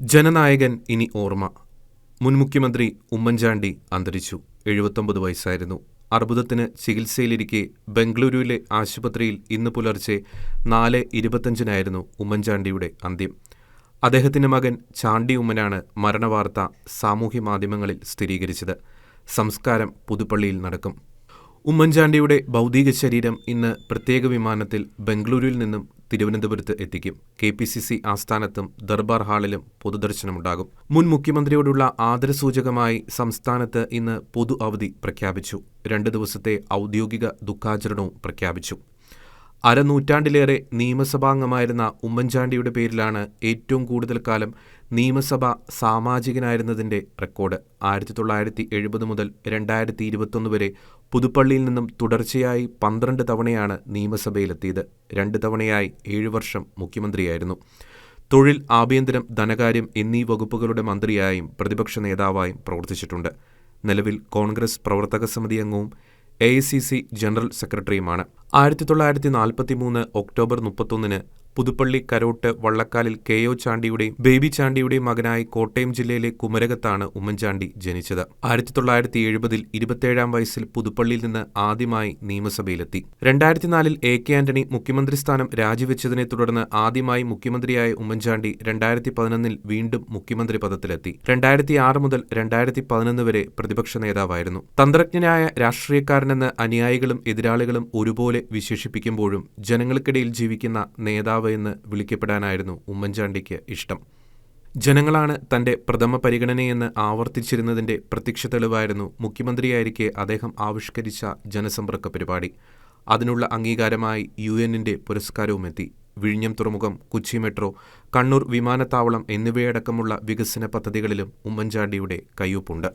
ജനനായകൻ ഇനി ഓർമ്മ. മുൻ മുഖ്യമന്ത്രി ഉമ്മൻചാണ്ടി അന്തരിച്ചു. എഴുപത്തൊമ്പത് വയസ്സായിരുന്നു. അർബുദത്തിന് ചികിത്സയിലിരിക്കെ ബംഗളൂരുവിലെ ആശുപത്രിയിൽ ഇന്ന് പുലർച്ചെ നാല് ഇരുപത്തഞ്ചിനായിരുന്നു ഉമ്മൻചാണ്ടിയുടെ അന്ത്യം. അദ്ദേഹത്തിന്റെ മകൻ ചാണ്ടി ഉമ്മനാണ് മരണവാർത്ത സാമൂഹ്യ മാധ്യമങ്ങളിൽ സ്ഥിരീകരിച്ചത്. സംസ്കാരം പുതുപ്പള്ളിയിൽ നടക്കും. ഉമ്മൻചാണ്ടിയുടെ ഭൗതിക ശരീരം ഇന്ന് പ്രത്യേക വിമാനത്തിൽ ബംഗളൂരുവിൽ നിന്നും തിരുവനന്തപുരത്ത് എത്തിക്കും. കെ പി സി സി ആസ്ഥാനത്തും ദർബാർ ഹാളിലും പൊതുദർശനമുണ്ടാകും. മുൻ മുഖ്യമന്ത്രിയോടുള്ള ആദരസൂചകമായി സംസ്ഥാനത്ത് ഇന്ന് പൊതു അവധി പ്രഖ്യാപിച്ചു. രണ്ട് ദിവസത്തെ ഔദ്യോഗിക ദുഃഖാചരണവും പ്രഖ്യാപിച്ചു. അരനൂറ്റാണ്ടിലേറെ നിയമസഭാംഗമായിരുന്ന ഉമ്മൻചാണ്ടിയുടെ പേരിലാണ് ഏറ്റവും കൂടുതൽ കാലം നിയമസഭ സാമാജികനായിരുന്നതിന്റെ റെക്കോർഡ് ആയിരത്തി തൊള്ളായിരത്തി എഴുപത് മുതൽ രണ്ടായിരത്തി ഇരുപത്തൊന്ന് വരെ പുതുപ്പള്ളിയിൽ നിന്നും തുടർച്ചയായി പന്ത്രണ്ട് തവണയാണ് നിയമസഭയിലെത്തിയത്. രണ്ട് തവണയായി ഏഴു വർഷം മുഖ്യമന്ത്രിയായിരുന്നു. തൊഴിൽ ആഭ്യന്തരം ധനകാര്യം എന്നീ വകുപ്പുകളുടെ മന്ത്രിയായും പ്രതിപക്ഷ നേതാവായും പ്രവർത്തിച്ചിട്ടുണ്ട്. നിലവിൽ കോൺഗ്രസ് പ്രവർത്തക സമിതി അംഗവും A I C C general സെക്രട്ടറിയുമാണ്. ആയിരത്തി തൊള്ളായിരത്തി നാൽപ്പത്തി മൂന്ന് ഒക്ടോബർ മുപ്പത്തൊന്നിന് പുതുപ്പള്ളി കരോട്ട് വള്ളക്കാലിൽ കെ ഒ ചാണ്ടിയുടെയും ബേബി ചാണ്ടിയുടെയും മകനായി കോട്ടയം ജില്ലയിലെ കുമരകത്താണ് ഉമ്മൻചാണ്ടി ജനിച്ചത്. ആയിരത്തി തൊള്ളായിരത്തി എഴുപതിൽ ഇരുപത്തിയേഴാം വയസ്സിൽ പുതുപ്പള്ളിയിൽ നിന്ന് ആദ്യമായി നിയമസഭയിലെത്തി. രണ്ടായിരത്തി നാലിൽ എ കെ ആന്റണി മുഖ്യമന്ത്രി സ്ഥാനം രാജിവെച്ചതിനെ തുടർന്ന് ആദ്യമായി മുഖ്യമന്ത്രിയായ ഉമ്മൻചാണ്ടി രണ്ടായിരത്തി പതിനൊന്നിൽ വീണ്ടും മുഖ്യമന്ത്രി പദത്തിലെത്തി. രണ്ടായിരത്തി ആറ് മുതൽ രണ്ടായിരത്തി പതിനൊന്ന് വരെ പ്രതിപക്ഷ നേതാവായിരുന്നു. തന്ത്രജ്ഞനായ രാഷ്ട്രീയക്കാരനെന്ന് അനുയായികളും എതിരാളികളും ഒരുപോലെ വിശേഷിപ്പിക്കുമ്പോഴും ജനങ്ങൾക്കിടയിൽ ജീവിക്കുന്ന നേതാവ് എന്ന് വിളിക്കപ്പെടാനായിരുന്നു ഉമ്മൻചാണ്ടിക്ക് ഇഷ്ടം. ജനങ്ങളാണ് തന്റെ പ്രഥമ പരിഗണനയെന്ന് ആവർത്തിച്ചിരുന്നതിന്റെ പ്രത്യക്ഷ തെളിവായിരുന്നു മുഖ്യമന്ത്രിയായിരിക്കെ അദ്ദേഹം ആവിഷ്കരിച്ച ജനസമ്പർക്ക പരിപാടി. അതിനുള്ള അംഗീകാരമായി യു എന്നിന്റെ പുരസ്കാരവുമെത്തി. വിഴിഞ്ഞം തുറമുഖം കൊച്ചി മെട്രോ കണ്ണൂർ വിമാനത്താവളം എന്നിവയടക്കമുള്ള വികസന പദ്ധതികളിലും ഉമ്മൻചാണ്ടിയുടെ കയ്യൊപ്പുണ്ട്.